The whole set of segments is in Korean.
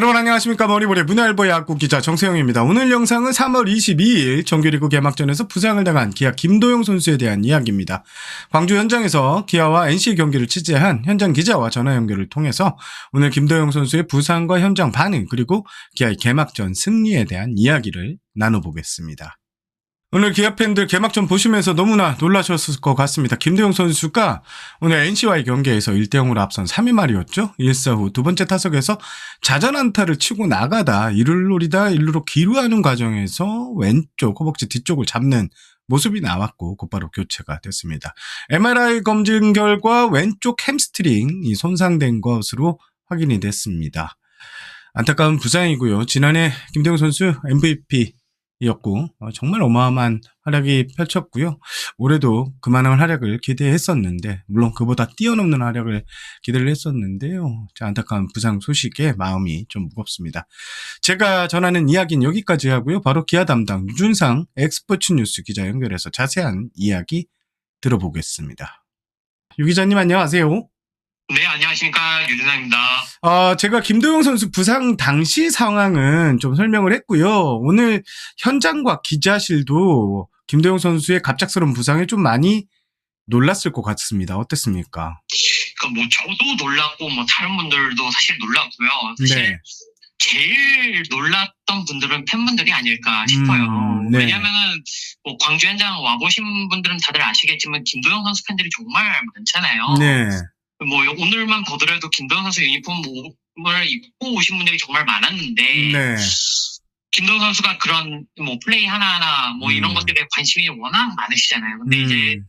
여러분 안녕하십니까 머리볼의 문화일보 야구 기자 정세영입니다. 오늘 영상은 3월 22일 정규리그 개막전에서 부상을 당한 기아 김도영 선수에 대한 이야기입니다. 광주 현장에서 기아와 NC 경기를 취재한 현장 기자와 전화 연결을 통해서 오늘 김도영 선수의 부상과 현장 반응 그리고 기아의 개막전 승리에 대한 이야기를 나눠보겠습니다. 오늘 기아 팬들 개막전 보시면서 너무나 놀라셨을 것 같습니다. 김도영 선수가 오늘 NC와의 경기에서 1대0으로 앞선 3회 말이었죠. 1사 후 두 번째 타석에서 자전 안타를 치고 나가다 이를 노리다 일루로 기루하는 과정에서 왼쪽 허벅지 뒤쪽을 잡는 모습이 나왔고 곧바로 교체가 됐습니다. MRI 검진 결과 왼쪽 햄스트링이 손상된 것으로 확인이 됐습니다. 안타까운 부상이고요. 지난해 김대웅 선수 MVP 였고 어, 정말 어마어마한 활약이 펼쳤고요. 올해도 그만한 활약을 기대했었는데 물론 그보다 뛰어넘는 활약을 기대를 했었는데요. 자, 안타까운 부상 소식에 마음이 좀 무겁습니다. 제가 전하는 이야기는 여기까지 하고요. 바로 기아 담당 유준상 엑스포츠 뉴스 기자 연결해서 자세한 이야기 들어보겠습니다. 유 기자님 안녕하세요. 네, 안녕하십니까. 유준상입니다. 어, 제가 김도영 선수 부상 당시 상황은 좀 설명을 했고요. 오늘 현장과 기자실도 김도영 선수의 갑작스러운 부상에 좀 많이 놀랐을 것 같습니다. 어땠습니까? 그러니까 뭐 저도 놀랐고 뭐 다른 분들도 사실 놀랐고요. 사실 네. 제일 놀랐던 분들은 팬분들이 아닐까 싶어요. 음, 네. 왜냐면은 뭐 광주 현장 와보신 분들은 다들 아시겠지만 김도영 선수 팬들이 정말 많잖아요. 네. 뭐 오늘만 보더라도 김도영 선수 유니폼을 입고 오신 분들이 정말 많았는데 네. 김도영 선수가 그런 뭐 플레이 하나하나 뭐 이런 음. 것들에 관심이 워낙 많으시잖아요. 근데 이제 음,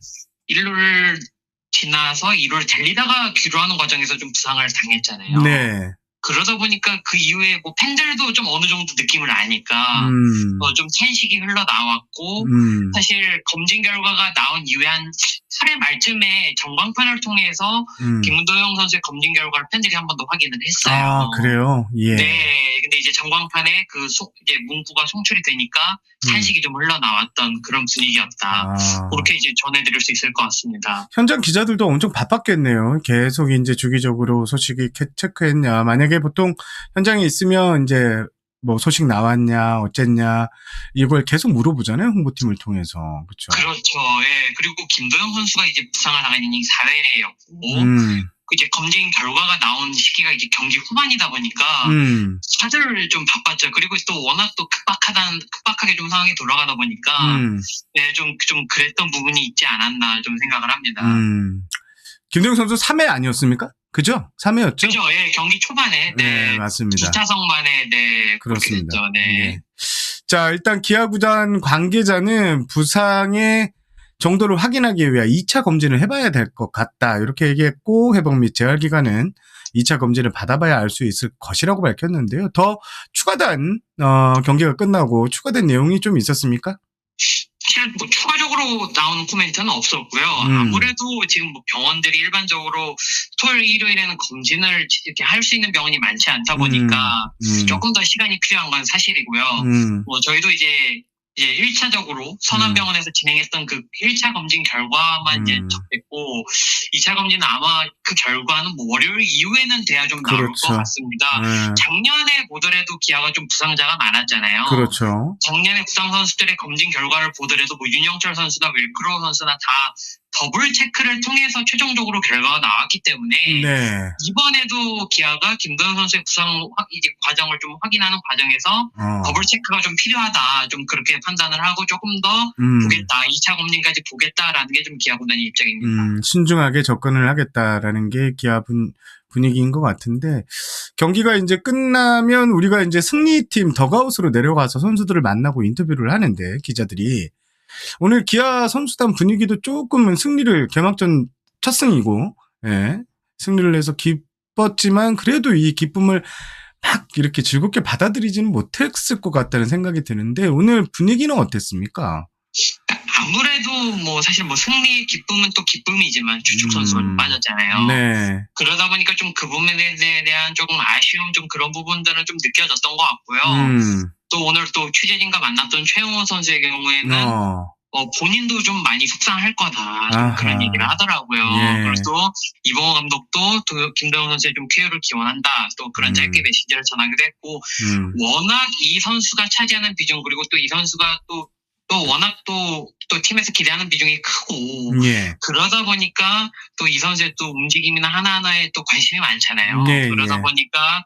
일루를 지나서 2루를 달리다가 귀로하는 과정에서 좀 부상을 당했잖아요. 네. 그러다 보니까 그 이후에 뭐 팬들도 좀 어느 정도 느낌을 아니까 음, 어, 좀 탄식이 흘러나왔고 음, 사실 검진 결과가 나온 이후에 한 8회 말쯤에 전광판을 통해서 음. 김도영 선수의 검진 결과를 팬들이 한 번 더 확인을 했어요. 아, 그래요? 예. 네, 근데 이제 전광판에 그 소- 이제 문구가 송출이 되니까 탄식이 좀 흘러나왔던 그런 분위기였다. 음. 아. 그렇게 이제 전해드릴 수 있을 것 같습니다. 현장 기자들도 엄청 바빴겠네요. 계속 이제 주기적으로 소식이 캐- 체크했냐. 만약에 보통 현장에 있으면 이제 뭐 소식 나왔냐, 어쨌냐, 이걸 계속 물어보잖아요. 홍보팀을 통해서. 그렇죠. 그렇죠. 예. 그리고 김도영 선수가 이제 부상을 당한 이닝 4회였고, 음, 이제 검진 결과가 나온 시기가 이제 경기 후반이다 보니까, 음, 다들 좀 바빴죠. 그리고 또 워낙 또 급박하단, 급박하게 좀 상황이 돌아가다 보니까, 음, 예, 좀, 좀 그랬던 부분이 있지 않았나 좀 생각을 합니다. 음. 김대웅 선수 3회 아니었습니까? 그죠? 3회였죠? 그죠? 예, 경기 초반에, 네, 네. 맞습니다. 2차석 만에, 네. 그렇습니다. 네. 네. 자, 일단 기아 구단 관계자는 부상의 정도를 확인하기 위해 2차 검진을 해봐야 될 것 같다. 이렇게 얘기했고, 회복 및 재활 기간은 2차 검진을 받아봐야 알 수 있을 것이라고 밝혔는데요. 더 추가된, 어, 경기가 끝나고 추가된 내용이 좀 있었습니까? 추가적으로 나오는 코멘트는 없었고요. 음. 아무래도 지금 뭐 병원들이 일반적으로 토요일, 일요일에는 검진을 이렇게 할 수 있는 병원이 많지 않다 보니까 음, 조금 더 시간이 필요한 건 사실이고요. 음, 뭐 저희도 이제 이제 1차적으로 음. 선암병원에서 진행했던 그 1차 검진 결과만 이제 음. 접했고 2차 검진은 아마 그 결과는 뭐 월요일 이후에는 돼야 좀 나올 그렇죠. 것 같습니다. 네, 작년에 보더라도 기아가 좀 부상자가 많았잖아요. 그렇죠. 작년에 부상 선수들의 검진 결과를 보더라도 뭐 윤영철 선수나 윌크로 선수나 다 더블 체크를 통해서 최종적으로 결과가 나왔기 때문에 네. 이번에도 기아가 김도현 선수의 부상 확- 이제 과정을 좀 확인하는 과정에서 어, 더블 체크가 좀 필요하다 좀 그렇게 판단을 하고 조금 더 음. 보겠다 2차 검진까지 보겠다라는 게 좀 기아 군단의 입장입니다. 음, 신중하게 접근을 하겠다라는 게 기아 분, 분위기인 것 같은데 경기가 이제 끝나면 우리가 이제 승리팀 더가웃으로 내려가서 선수들을 만나고 인터뷰를 하는데 기자들이 오늘 기아 선수단 분위기도 조금은 승리를 개막전 첫 승이고 예, 승리를 해서 기뻤지만 그래도 이 기쁨을 막 이렇게 즐겁게 받아들이지는 못했을 것 같다는 생각이 드는데 오늘 분위기는 어땠습니까? 아무래도 뭐 사실 뭐 승리의 기쁨은 또 기쁨이지만 주축 선수가 음. 좀 빠졌잖아요. 네, 그러다 보니까 좀 그 부분에 대한 조금 아쉬움 좀 그런 부분들은 좀 느껴졌던 것 같고요. 음, 또 오늘 또 취재진과 만났던 최용호 선수의 경우에는 어, 어, 본인도 좀 많이 속상할 거다. 좀. 그런 얘기를 하더라고요. 예. 그리고 또 이봉호 감독도 또 김도영 선수의 좀 쾌유를 기원한다. 또 그런 음. 짧게 메시지를 전하기도 했고 음. 워낙 이 선수가 차지하는 비중 그리고 또 이 선수가 또 또 워낙 또, 또 팀에서 기대하는 비중이 크고 예. 그러다 보니까 또 이 선수의 또 움직임이나 하나하나에 또 관심이 많잖아요. 네, 그러다 예. 보니까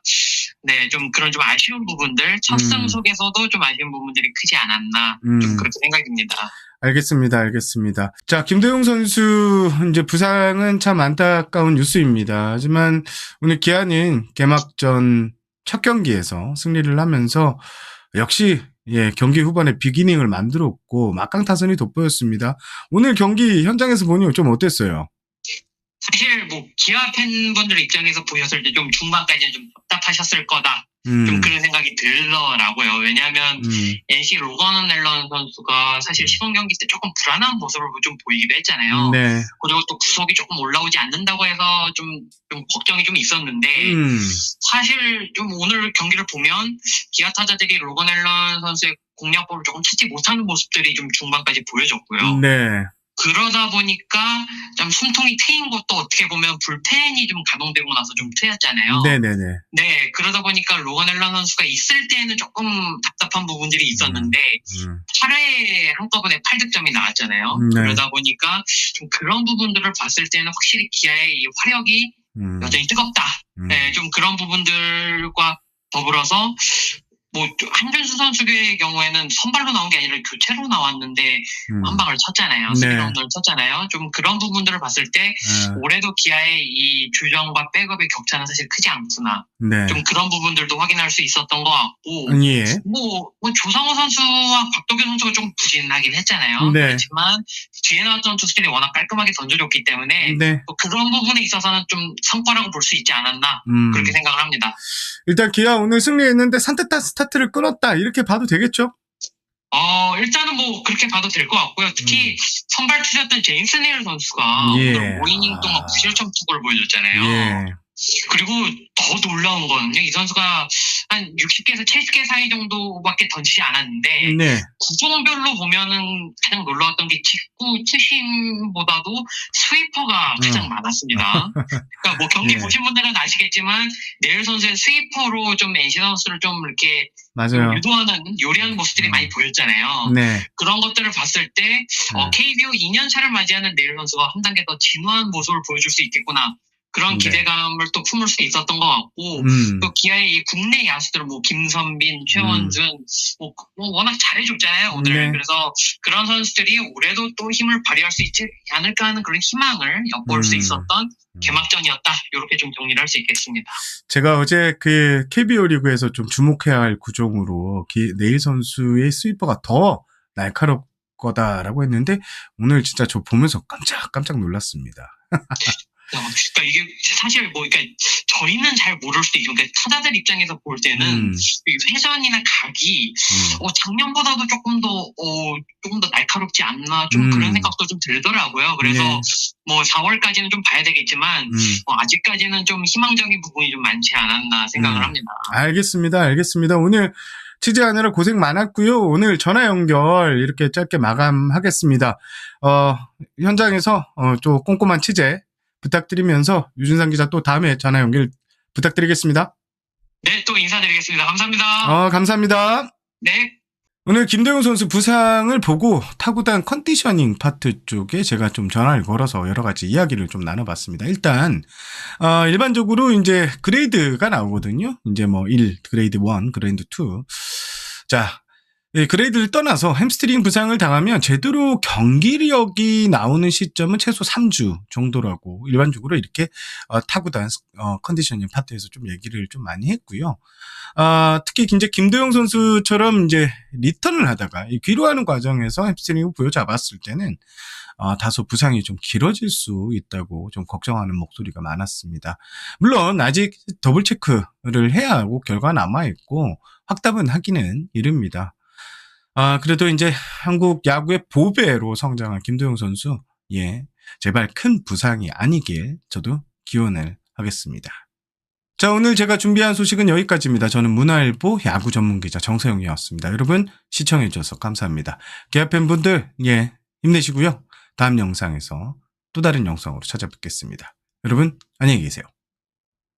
네, 좀 그런 좀 아쉬운 부분들, 첫 음. 승속에서도 좀 아쉬운 부분들이 크지 않았나, 음. 좀 그렇게 생각입니다. 알겠습니다. 알겠습니다. 자, 김도영 선수 이제 부상은 참 안타까운 뉴스입니다. 하지만 오늘 기아는 개막전 첫 경기에서 승리를 하면서 역시 예, 경기 후반에 비기닝을 만들었고 막강 타선이 돋보였습니다. 오늘 경기 현장에서 보니 좀 어땠어요? 사실 뭐 기아 팬분들 입장에서 보셨을 때 좀 중반까지는 좀 답답하셨을 거다, 음, 좀 그런 생각이 들더라고요. 왜냐하면 음, NC 로건 앨런 선수가 사실 시범 경기 때 조금 불안한 모습을 좀 보이기도 했잖아요. 네. 그리고 또 구속이 조금 올라오지 않는다고 해서 좀, 좀 걱정이 좀 있었는데, 음, 사실 좀 오늘 경기를 보면 기아 타자들이 로건 앨런 선수의 공략법을 조금 찾지 못하는 모습들이 좀 중반까지 보여졌고요. 네. 그러다 보니까 좀 숨통이 트인 것도 어떻게 보면 불펜이 좀 가동되고 나서 좀 트였잖아요. 네네네. 네, 그러다 보니까 로건 앨런 선수가 있을 때는 조금 답답한 부분들이 있었는데 음, 8회에 한꺼번에 8득점이 나왔잖아요. 네. 그러다 보니까 좀 그런 부분들을 봤을 때는 확실히 기아의 이 화력이 음, 여전히 뜨겁다. 음, 네, 좀 그런 부분들과 더불어서 뭐 한준수 선수의 경우에는 선발로 나온 게 아니라 교체로 나왔는데 음, 한 방을 쳤잖아요. 네. 스피드런을 쳤잖아요. 좀 그런 부분들을 봤을 때 아, 올해도 기아의 이 주전과 백업의 격차는 사실 크지 않구나. 네. 좀 그런 부분들도 확인할 수 있었던 것 같고 예. 뭐, 뭐 조상우 선수와 박도균 선수가 좀 부진하긴 했잖아요. 네. 그렇지만 뒤에 나왔던 투수들이 워낙 깔끔하게 던져줬기 때문에 네. 또 그런 부분에 있어서는 좀 성과라고 볼 수 있지 않았나 음. 그렇게 생각을 합니다. 일단 기아 오늘 승리했는데 산뜻한 스타트를 끊었다 이렇게 봐도 되겠죠? 어 일단은 뭐 그렇게 봐도 될 것 같고요. 특히 선발 투수였던 제임스 네일 선수가 음. 예. 오늘 5이닝 동안 아. 9실점 투구를 보여줬잖아요. 예. 그리고 더 놀라운 거는요. 이 선수가 한 60개에서 70개 사이 정도밖에 던지지 않았는데 네. 구종별로 보면은 가장 놀라웠던 게 직구 투심보다도 스위퍼가 가장 음. 많았습니다. 그러니까 뭐 경기 예. 보신 분들은 아시겠지만 네일 선수의 스위퍼로 좀 NC 선수를 좀 이렇게 맞아요. 유도하는 요리하는 모습들이 음. 많이 보였잖아요. 네. 그런 것들을 봤을 때 어, 음. KBO 2년 차를 맞이하는 네일 선수가 한 단계 더 진화한 모습을 보여줄 수 있겠구나. 그런 네. 기대감을 또 품을 수 있었던 것 같고 음. 또 기아의 이 국내 야수들 뭐 김선빈, 최원준 뭐, 뭐 워낙 잘해줬잖아요 오늘 네. 그래서 그런 선수들이 올해도 또 힘을 발휘할 수 있지 않을까 하는 그런 희망을 엿볼 수 음. 있었던 개막전이었다 이렇게 좀 정리를 할 수 있겠습니다. 제가 어제 그 KBO 리그에서 좀 주목해야 할 구종으로 기, 네일 선수의 스위퍼가 더 날카롭 거다라고 했는데 오늘 진짜 저 보면서 깜짝 깜짝 놀랐습니다. 어, 그러니까 이게 사실 뭐 그러니까 저희는 잘 모를 수도 있고 그러니까 타자들 입장에서 볼 때는 음, 이 회전이나 각이 음, 어, 작년보다도 조금 더 어, 조금 더 날카롭지 않나 좀 음. 그런 생각도 좀 들더라고요. 그래서 네. 뭐 4월까지는 좀 봐야 되겠지만 음. 뭐 아직까지는 좀 희망적인 부분이 좀 많지 않았나 생각을 음. 합니다. 알겠습니다. 알겠습니다. 오늘 취재하느라 고생 많았고요. 오늘 전화 연결 이렇게 짧게 마감하겠습니다. 어, 현장에서 어, 좀 꼼꼼한 취재 부탁드리면서 유준상 기자 또 다음에 전화 연결 부탁드리겠습니다. 네, 또 인사드리겠습니다. 감사합니다. 어, 감사합니다. 네. 오늘 김도영 선수 부상을 보고 타구단 컨디셔닝 파트 쪽에 제가 좀 전화를 걸어서 여러 가지 이야기를 좀 나눠봤습니다. 일단 어, 일반적으로 이제 그레이드가 나오거든요. 이제 뭐 1, 그레이드 1, 그레이드 2. 자, 이 그레이드를 떠나서 햄스트링 부상을 당하면 제대로 경기력이 나오는 시점은 최소 3주 정도라고 일반적으로 이렇게 어, 타구단 어, 컨디셔닝 파트에서 좀 얘기를 좀 많이 했고요. 아, 특히 이제 김도영 선수처럼 이제 리턴을 하다가 이 귀로하는 과정에서 햄스트링을 부여잡았을 때는 어, 다소 부상이 좀 길어질 수 있다고 좀 걱정하는 목소리가 많았습니다. 물론 아직 더블 체크를 해야 하고 결과 남아 있고 확답은 하기는 이릅니다. 아, 그래도 이제 한국 야구의 보배로 성장한 김도영 선수, 예, 제발 큰 부상이 아니길 저도 기원을 하겠습니다. 자, 오늘 제가 준비한 소식은 여기까지입니다. 저는 문화일보 야구 전문 기자 정세영이었습니다. 여러분 시청해 주셔서 감사합니다. 기아 팬분들, 예, 힘내시고요. 다음 영상에서 또 다른 영상으로 찾아뵙겠습니다. 여러분 안녕히 계세요.